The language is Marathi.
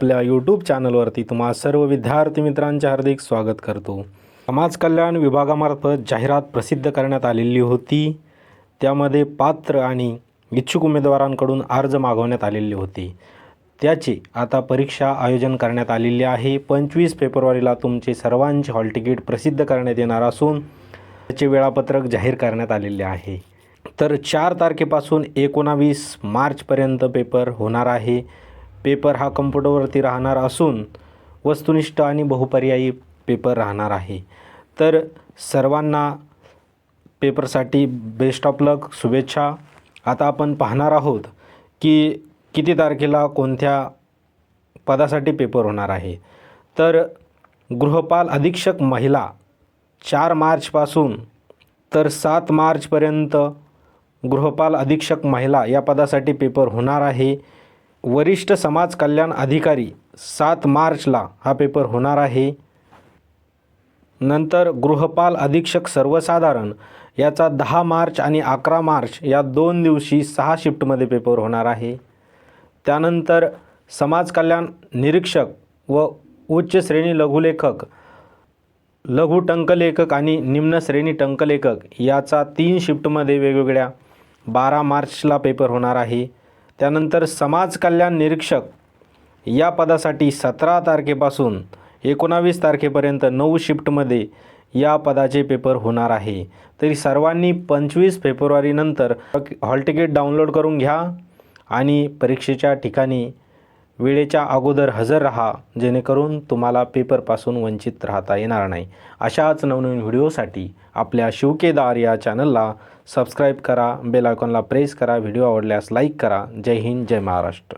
आपल्या यूट्यूब चॅनलवरती तुम्हा सर्व विद्यार्थी मित्रांचे हार्दिक स्वागत करतो. समाज कल्याण विभागामार्फत जाहिरात प्रसिद्ध करण्यात आलेली होती. त्यामध्ये पात्र आणि इच्छुक उमेदवारांकडून अर्ज मागवण्यात आलेले होते. त्याची आता परीक्षा आयोजन करण्यात आलेली आहे. पंचवीस फेब्रुवारीला तुमचे सर्वांचे हॉल तिकीट प्रसिद्ध करण्यात येणार असून त्याचे वेळापत्रक जाहीर करण्यात आलेले आहे. तर चार तारखेपासून एकोणावीस मार्चपर्यंत पेपर होणार आहे. पेपर हा कम्प्युटरवरती राहणार असून वस्तुनिष्ठ आणि बहुपर्यायी पेपर राहणार आहे. तर सर्वांना पेपरसाठी बेस्ट ऑफ लक शुभेच्छा. आता आपण पाहणार आहोत की किती तारखेला कोणत्या पदासाठी पेपर होणार आहे. तर गृहपाल अधीक्षक महिला चार मार्चपासून तर सात मार्चपर्यंत गृहपाल अधीक्षक महिला या पदासाठी पेपर होणार आहे. वरिष्ठ समाज कल्याण अधिकारी सात मार्चला हा पेपर होणार आहे. नंतर गृहपाल अधीक्षक सर्वसाधारण याचा दहा मार्च आणि अकरा मार्च या दोन दिवशी सहा शिफ्टमध्ये पेपर होणार आहे. त्यानंतर समाज कल्याण निरीक्षक व उच्च श्रेणी लघुलेखक लघु टंकलेखक आणि निम्न श्रेणी टंकलेखक याचा तीन शिफ्टमध्ये वेगवेगळ्या बारा मार्चला पेपर होणार आहे. त्यानंतर समाज कल्याण निरीक्षक या पदासाठी सतरा तारखेपासून एकोणावीस तारखेपर्यंत नऊ शिफ्टमध्ये या पदाचे पेपर होणार आहे. तरी सर्वांनी पंचवीस फेब्रुवारीनंतर हॉल तिकीट डाउनलोड करून घ्या आणि परीक्षेच्या ठिकाणी वेळेच्या अगोदर हजर राहा जेणेकरून तुम्हाला पेपरपासून वंचित राहता येणार नाही. अशाच नवनवीन व्हिडिओसाठी आपल्या शिवकेदार या चॅनलला सबस्क्राईब करा बेल आयकॉनला प्रेस करा व्हिडिओ आवडल्यास लाईक करा. जय हिंद जय महाराष्ट्र.